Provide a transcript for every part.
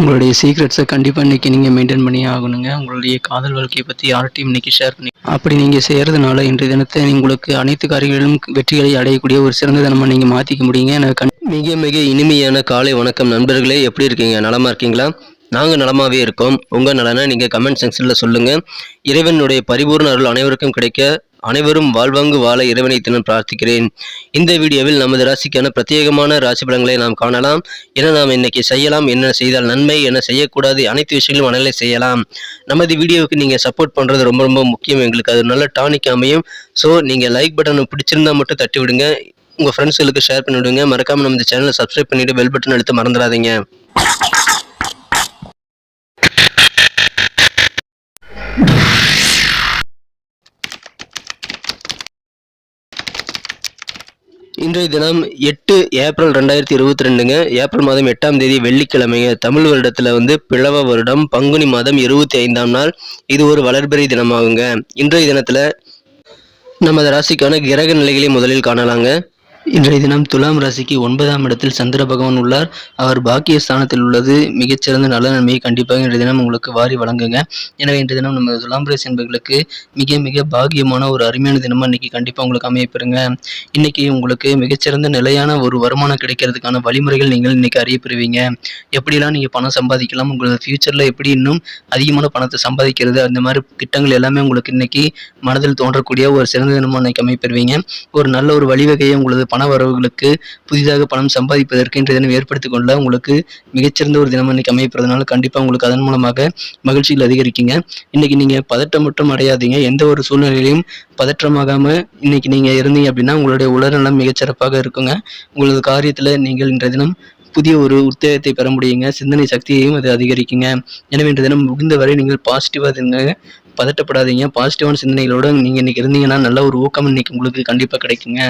உங்களுடைய சீக்ரெட்ஸை கண்டிப்பாக இன்றைக்கி நீங்கள் மெயின்டைன் பண்ணி ஆகணுங்க. உங்களுடைய காதல் வாழ்க்கையை பற்றி யார்கிட்டையும் இன்றைக்கி ஷேர் பண்ணி அப்படி நீங்கள் செய்கிறதுனால இன்றைய தினத்தை உங்களுக்கு அனைத்து காரியங்களிலும் வெற்றிகளை அடையக்கூடிய ஒரு சிறந்த தினமாக நீங்கள் மாற்றிக்க முடியுங்க. எனக்கு கண் மிக மிக இனிமையான காலை வணக்கம் நண்பர்களே. எப்படி இருக்கீங்க? நலமாக இருக்கீங்களா? நாங்கள் நலமாகவே இருக்கோம். உங்கள் நலனை நீங்கள் கமெண்ட் செக்ஷனில் சொல்லுங்கள் இறைவனுடைய பரிபூர்ண அருள் அனைவருக்கும் கிடைக்க அனைவரும் வாழ்வாங்கு வாழ இறைவனை தினம் பிரார்த்திக்கிறேன். இந்த வீடியோவில் நமது ராசிக்கான பிரத்யேகமான ராசி பலன்களை நாம் காணலாம். என்ன நாம் இன்னைக்கு செய்யலாம். என்ன செய்தால் நன்மை என்ன செய்யக்கூடாது. அனைத்து விஷயங்களும் அனலை செய்யலாம். நமது வீடியோவுக்கு நீங்கள் சப்போர்ட் பண்ணுறது ரொம்ப ரொம்ப முக்கியம். எங்களுக்கு அது நல்ல டானிக் அமையும். ஸோ நீங்கள் லைக் பட்டனை பிடிச்சிருந்தா மட்டும் தட்டி விடுங்க. உங்கள் ஃப்ரெண்ட்ஸுகளுக்கு ஷேர் பண்ணிவிடுங்க மறக்காமல் நம்ம சேனலை சப்ஸ்கிரைப் பண்ணிட்டு பெல் பட்டன் எடுத்து மறந்துடாதீங்க. இன்றைய தினம் எட்டு ஏப்ரல் ரெண்டாயிரத்தி இருபத்தி ரெண்டுங்க ஏப்ரல் மாதம் எட்டாம் தேதி வெள்ளிக்கிழமைங்க. தமிழ் வருடத்தில் வந்து பிளவ வருடம் பங்குனி மாதம் இருபத்தி ஐந்தாம் நாள். இது ஒரு வளர்பிறை தினமாகுங்க. இன்றைய தினத்தில் நமது ராசிக்கான கிரக நிலைகளை முதலில் காணலாங்க. இன்றைய தினம் துலாம் ராசிக்கு ஒன்பதாம் இடத்தில் சந்திர பகவான் உள்ளார். அவர் பாக்கிய ஸ்தானத்தில் உள்ளது. மிகச்சிறந்த நல்ல நன்மையை கண்டிப்பாக இன்றைய தினம் உங்களுக்கு வாரி வழங்குங்க. எனவே இன்றைய தினம் நம்ம துலாம் ராசி என்பவர்களுக்கு மிக மிக பாக்கியமான ஒரு அருமையான தினமாக இன்னைக்கு கண்டிப்பாக உங்களுக்கு அமையப்பெறுங்க இன்னைக்கு உங்களுக்கு மிகச்சிறந்த நிலையான ஒரு வருமானம் கிடைக்கிறதுக்கான வழிமுறைகள் நீங்கள் இன்னைக்கு அறியப்பெறுவீங்க எப்படிலாம் நீங்கள் பணம் சம்பாதிக்கலாம் உங்களோட ஃபியூச்சரில் எப்படி இன்னும் அதிகமான பணத்தை சம்பாதிக்கிறது அந்த மாதிரி திட்டங்கள் எல்லாமே உங்களுக்கு இன்னைக்கு மனதில் தோன்றக்கூடிய ஒரு சிறந்த தினமாக இன்னைக்கு அமைப்பெறுவீங்க ஒரு நல்ல ஒரு வழிவகையை உங்களது பணம் பணவரவுகளுக்கு புதிதாக பணம் சம்பாதிப்பதற்கு இன்றைய தினம் ஏற்படுத்திக் கொள்ள உங்களுக்கு மிகச்சிறந்த ஒரு தினம் இன்னைக்கு அமையப்படுறதுனால கண்டிப்பாக உங்களுக்கு அதன் மூலமாக மகிழ்ச்சிகள் அதிகரிக்குங்க. இன்னைக்கு நீங்கள் பதட்டம் மட்டும் அடையாதீங்க. எந்த ஒரு சூழ்நிலையிலையும் பதற்றமாகாமல் இன்னைக்கு நீங்கள் இருந்தீங்க அப்படின்னா உங்களுடைய உடல்நலம் மிகச்சிறப்பாக இருக்குங்க. உங்களது காரியத்தில் நீங்கள் இன்றைய தினம் புதிய ஒரு உத்தேகத்தை பெற முடியுங்க. சிந்தனை சக்தியையும் அது அதிகரிக்குங்க. எனவே இன்றைய தினம் முடிந்தவரை நீங்கள் பாசிட்டிவாக இருங்க. பதட்டப்படாதீங்க. பாசிட்டிவான சிந்தனைகளோட நீங்கள் இன்னைக்கு இருந்தீங்கன்னா நல்ல ஒரு ஊக்கம் இன்னைக்கு உங்களுக்கு கண்டிப்பாக கிடைக்குங்க.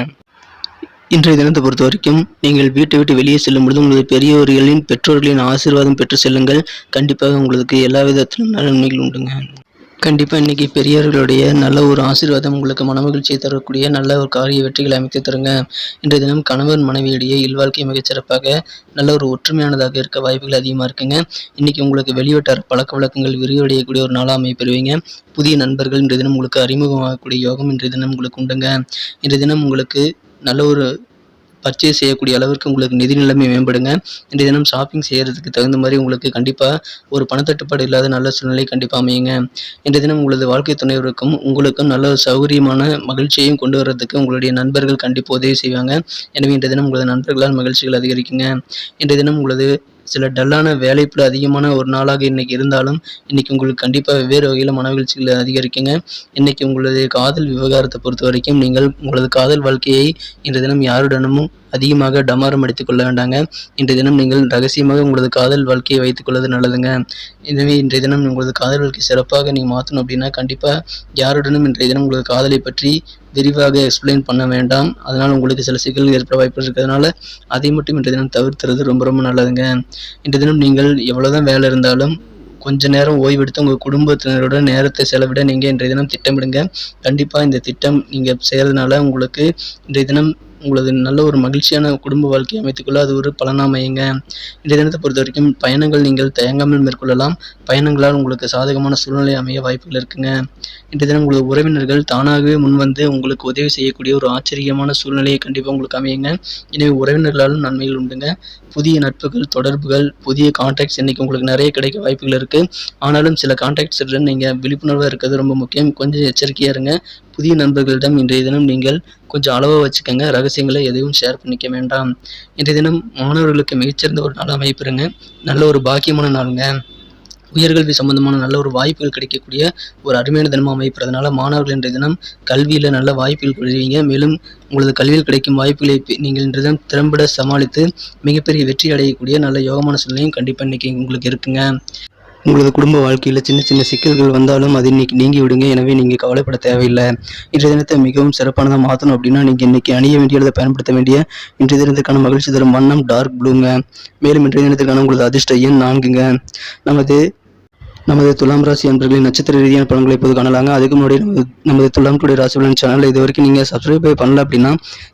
இன்றைய தினத்தை பொறுத்த வரைக்கும் நீங்கள் வீட்டை விட்டு வெளியே செல்லும் பொழுது உங்களது பெரியவர்களின் பெற்றோர்களின் ஆசீர்வாதம் பெற்று செல்லுங்கள். கண்டிப்பாக உங்களுக்கு எல்லா விதத்திலும் நன்மைகள் உண்டுங்க. கண்டிப்பாக இன்றைக்கி பெரியவர்களுடைய நல்ல ஒரு ஆசீர்வாதம் உங்களுக்கு மனமகிழ்ச்சியை தரக்கூடிய நல்ல ஒரு காரிய வெற்றிகளை அமைத்து தருங்க. இன்றைய தினம் கணவன் மனைவியிடையே இல்வாழ்க்கை மிகச்சிறப்பாக நல்ல ஒரு ஒற்றுமையானதாக இருக்க வாய்ப்புகள் அதிகமாக இருக்குங்க. இன்றைக்கி உங்களுக்கு வெளிவட்டார பழக்க வழக்கங்கள் விரிவடையக்கூடிய ஒரு நாளாக அமைப்பெறுவீங்க புதிய நண்பர்கள் இன்றைய தினம் உங்களுக்கு அறிமுகமாகக்கூடிய யோகம் இன்றைய தினம் உங்களுக்கு உண்டுங்க. இன்றைய தினம் உங்களுக்கு நல்ல ஒரு பர்ச்சேஸ் செய்யக்கூடிய அளவிற்கு உங்களுக்கு நிதி நிலைமை மேம்படுங்க. இன்றைய தினம் ஷாப்பிங் செய்கிறதுக்கு தகுந்த மாதிரி உங்களுக்கு கண்டிப்பாக ஒரு பணத்தட்டுப்பாடு இல்லாத நல்ல சூழ்நிலை கண்டிப்பாக அமையுங்க. இன்றைய தினம் உங்களது வாழ்க்கை துணைவருக்கும் உங்களுக்கும் நல்ல ஒரு சௌகரியமான மகிழ்ச்சியையும் கொண்டு வர்றதுக்கு உங்களுடைய நண்பர்கள் கண்டிப்பாக உதவி செய்வாங்க. எனவே இன்றைய தினம் உங்களது நண்பர்களால் மகிழ்ச்சிகள் அதிகரிக்குங்க. இன்றைய தினம் உங்களது சில டல்லான வேலைப்பளு அதிகமான ஒரு நாளாக இன்னைக்கு இருந்தாலும் இன்னைக்கு உங்களுக்கு கண்டிப்பாக வெவ்வேறு வகையில் மனவீழ்ச்சிகளை அதிகரிக்குங்க. இன்னைக்கு உங்களது காதல் விவகாரத்தை பொறுத்த வரைக்கும் நீங்கள் உங்களது காதல் வாழ்க்கையை இன்று தினம் யாருடனும் அதிகமாக டமாரம் அடித்துக் கொள்ள வேண்டாங்க. இன்றைய தினம் நீங்கள் ரகசியமாக உங்களது காதல் வாழ்க்கையை வைத்துக் கொள்வது நல்லதுங்க. எனவே இன்றைய தினம் உங்களது காதல் வாழ்க்கை சிறப்பாக நீங்கள் மாற்றணும் அப்படின்னா கண்டிப்பாக யாருடனும் இன்றைய தினம் உங்களது காதலை பற்றி விரிவாக எக்ஸ்பிளைன் பண்ண வேண்டாம். அதனால் உங்களுக்கு சில சிக்கல்கள் ஏற்பட வாய்ப்பு இருக்கிறதுனால அதை மட்டும் இன்றைய தினம் தவிர்த்துறது ரொம்ப ரொம்ப நல்லதுங்க. இன்றைய தினம் நீங்கள் எவ்வளோதான் வேலை இருந்தாலும் கொஞ்ச நேரம் ஓய்வெடுத்து உங்கள் குடும்பத்தினரோட நேரத்தை செலவிட நீங்கள் இன்றைய தினம் திட்டமிடுங்க. கண்டிப்பாக இந்த திட்டம் நீங்கள் செய்கிறதுனால உங்களுக்கு இன்றைய தினம் உங்களது நல்ல ஒரு மகிழ்ச்சியான குடும்ப வாழ்க்கையை அமைத்துக்கொள்ள அது ஒரு பலனாமையுங்க. இந்த தினத்தை பொறுத்த வரைக்கும் பயணங்கள் நீங்கள் தயங்காமல் மேற்கொள்ளலாம். பயணங்களால் உங்களுக்கு சாதகமான சூழ்நிலை அமைய வாய்ப்புகள் இருக்குங்க. இன்றைய தினம் உங்களது உறவினர்கள் தானாகவே முன்வந்து உங்களுக்கு உதவி செய்யக்கூடிய ஒரு ஆச்சரியமான சூழ்நிலையை கண்டிப்பாக உங்களுக்கு அமையுங்க. எனவே உறவினர்களாலும் நன்மைகள் உண்டுங்க. புதிய நட்புகள் தொடர்புகள் புதிய கான்டாக்ட்ஸ் இன்னைக்கு உங்களுக்கு நிறைய கிடைக்க வாய்ப்புகள் இருக்குது ஆனாலும் சில கான்டாக்ட்ஸ் நீங்கள் விழிப்புணர்வாக இருக்கிறது ரொம்ப முக்கியம். கொஞ்சம் எச்சரிக்கையாக இருங்க. புதிய நண்பர்களிடம் இன்றைய தினம் நீங்கள் கொஞ்சம் அளவாக வச்சுக்கோங்க ரகசியங்களை எதையும் ஷேர் பண்ணிக்க வேண்டாம். இன்றைய தினம் மாணவர்களுக்கு மிகச்சிறந்த ஒரு நாள் அமைப்பிருங்க நல்ல ஒரு பாக்கியமான நாளுங்க. உயர்கல்வி சம்பந்தமான நல்ல ஒரு வாய்ப்புகள் கிடைக்கக்கூடிய ஒரு அருமையான தினமாக அமைப்பதனால மாணவர்கள் இன்றைய தினம் கல்வியில் நல்ல வாய்ப்புகள் பெறுவீங்க. மேலும் உங்களது கல்வியில் கிடைக்கும் வாய்ப்புகளை நீங்கள் இன்றைய தினம் திறம்பட சமாளித்து மிகப்பெரிய வெற்றி அடையக்கூடிய நல்ல யோகமான சூழ்நிலையும் கண்டிப்பாக இன்றைக்கி உங்களுக்கு இருக்குங்க. உங்களது குடும்ப வாழ்க்கையில் சின்ன சின்ன சிக்கல்கள் வந்தாலும் அது இன்னைக்கு நீங்கி விடுங்க எனவே நீங்கள் கவலைப்பட தேவையில்லை. இன்றைய தினத்தை மிகவும் சிறப்பானதாக மாற்றணும் அப்படின்னா நீங்கள் இன்னைக்கு அணிய வேண்டியதை பயன்படுத்த வேண்டிய இன்றைய தினத்துக்கான மகிழ்ச்சி தரும் வண்ணம் டார்க் ப்ளூங்க மேலும் இன்றைய தினத்துக்கான உங்களது அதிர்ஷ்ட எண் நான்குங்க. நமது நமது துலாம் ராசி அன்பர்களின் நட்சத்திர ரீதியான பலன்களை இப்போது காணலாங்க. அதுக்கு முன்னாடி நமது நமது துலாம் டுடே ராசி பலன் சேனல் இது வரைக்கும் நீங்கள் சப்ஸ்கிரைப் பண்ணல அப்படின்னா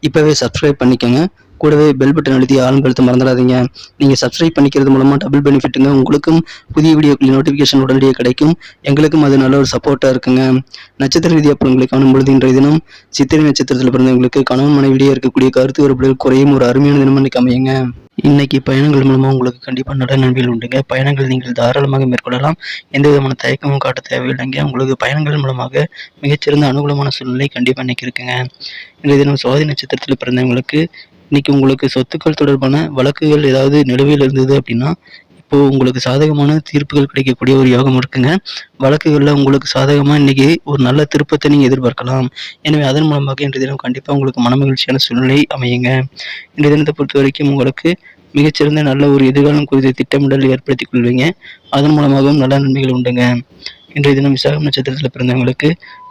இப்போவே சப்ஸ்கிரைப் பண்ணிக்கோங்க. கூடவே பெல் பட்டன் அழுத்தி ஆளும் கழுத்து மறந்துடாதீங்க. நீங்கள் சப்ஸ்கிரைப் பண்ணிக்கிறது மூலமாக டபுள் பெனிஃபிட்டுங்க உங்களுக்கும் புதிய வீடியோக்களின் நோட்டிஃபிகேஷன் உடனடியாக கிடைக்கும். எங்களுக்கும் அது நல்ல ஒரு சப்போர்ட்டாக இருக்குங்க. நட்சத்திர ரீதியாக பலன்களை காணும் பொழுது இன்றைய தினம் சித்திரை நட்சத்திரத்தில் பிறந்தவங்களுக்கு கணவன் மனைவிடையே இருக்கக்கூடிய கருத்து வேறுபாடுகள் குறையும் ஒரு அருமையான தினம் இன்னைக்கு அமையுங்க. இன்னைக்கு பயணங்கள் மூலமாக உங்களுக்கு கண்டிப்பாக நல்ல நன்மைகள் உண்டுங்க. பயணங்கள் நீங்கள் தாராளமாக மேற்கொள்ளலாம். எந்த விதமான தயக்கமும் காட்ட தேவையில்லைங்க. உங்களுக்கு பயணங்கள் மூலமாக மிகச்சிறந்த அனுகூலமான சூழ்நிலை கண்டிப்பாக இன்னைக்கு இருக்குங்க. இன்றைய தினம் சுவாதி நட்சத்திரத்தில் பிறந்தவங்களுக்கு இன்னைக்கு உங்களுக்கு சொத்துக்கள் தொடர்பான வழக்குகள் ஏதாவது நிலுவையில் இருந்தது அப்படின்னா இப்போ உங்களுக்கு சாதகமான தீர்ப்புகள் கிடைக்கக்கூடிய ஒரு யோகம் இருக்குங்க. வழக்குகளில் உங்களுக்கு சாதகமாக இன்றைக்கி ஒரு நல்ல திருப்பத்தை நீங்கள் எதிர்பார்க்கலாம். எனவே அதன் மூலமாக இன்றைய தினம் கண்டிப்பாக உங்களுக்கு மனமகிழ்ச்சியான சூழ்நிலை அமையுங்க. இன்றைய தினத்தை பொறுத்த வரைக்கும் உங்களுக்கு மிகச்சிறந்த நல்ல ஒரு எதிர்காலம் குறித்த திட்டமிடல் ஏற்படுத்திக் கொள்வீங்க. அதன் மூலமாகவும் நல்ல நன்மைகள் உண்டுங்க. இன்றைய தினம் விசாகம் நட்சத்திரத்தில் பிறந்தவங்களுக்கு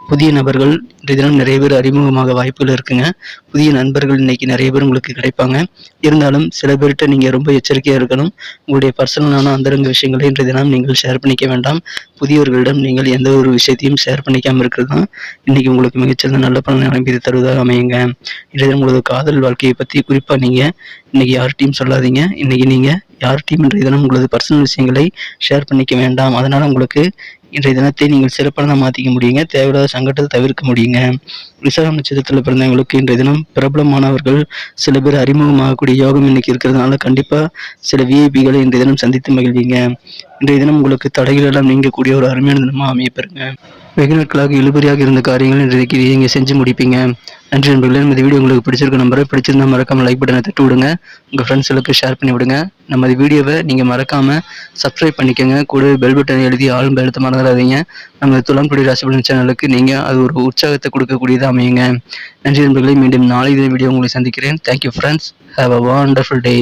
புதிய நபர்கள் இன்றைய தினம் நிறைய பேர் அறிமுகமாக வாய்ப்புகள் இருக்குங்க. புதிய நண்பர்கள் இன்னைக்கு நிறைய பேர் உங்களுக்கு கிடைப்பாங்க. இருந்தாலும் சில பேர்கிட்ட நீங்கள் ரொம்ப எச்சரிக்கையாக இருக்கணும். உங்களுடைய பர்சனலான அந்தரங்க விஷயங்களை இன்றைய தினம் நீங்கள் ஷேர் பண்ணிக்க வேண்டாம். புதியவர்களிடம் நீங்கள் எந்த ஒரு விஷயத்தையும் ஷேர் பண்ணிக்காமல் இருக்கிறது தான் இன்னைக்கு உங்களுக்கு மிகச்சிறந்த நல்ல பலன் அனுப்பி தருவதாக அமையுங்க. இன்றைய தினம் உங்களது காதல் வாழ்க்கையை பற்றி குறிப்பாக நீங்கள் இன்னைக்கு யார்கிட்டையும் சொல்லாதீங்க. இன்னைக்கு நீங்கள் யார்கிட்டையும் இன்றைய தினம் உங்களது பர்சனல் விஷயங்களை ஷேர் பண்ணிக்க வேண்டாம். அதனால் உங்களுக்கு இன்றைய தினத்தை நீங்கள் சிறப்பானதாக மாற்றிக்க முடியுங்க. தேவையில்லாத சங்கடத்தை தவிர்க்க முடியுங்க. விசாகம் நட்சத்திரத்தில் பிறந்தவங்களுக்கு இன்றைய தினம் பிரபலமானவர்கள் சில பேர் அறிமுகமாகக்கூடிய யோகம் இன்னைக்கு இருக்கிறதுனால கண்டிப்பாக சில விஐபிகளை இன்றைய தினம் சந்தித்து மகிழ்வீங்க. இன்றைய தினம் உங்களுக்கு தடைகள் எல்லாம் நீங்கக்கூடிய ஒரு அருமையான தினமாக அமைய பெறுங்க. வெகு நாட்களாக இழுபறியாக இருந்த காரியங்கள் இன்றைக்கு நீங்கள் செஞ்சு முடிப்பீங்க. நன்றி நண்பர்களே இந்த வீடியோ உங்களுக்கு பிடிச்சிருக்க நம்பரை பிடிச்சிருந்தா மறக்காமல் லைக் பட்டனை தட்டு விடுங்க உங்கள் ஃப்ரெண்ட்ஸுக்கு ஷேர் பண்ணி விடுங்க நம்ம வீடியோவை நீங்கள் மறக்காமல் சப்ஸ்கிரைப் பண்ணிக்கோங்க. கூட பெல் பட்டன் எழுதி ஆளும் எழுத்த மறந்துடாதீங்க நம்ம துளம்புடி கொடி ராசிபலன் சேனலுக்கு நீங்கள் அது ஒரு உற்சாகத்தை கொடுக்கக்கூடியதாக அமையுங்க. நன்றி நண்பர்களை மீண்டும் நாளை இதே வீடியோ உங்களை சந்திக்கிறேன். Thank you friends have a wonderful day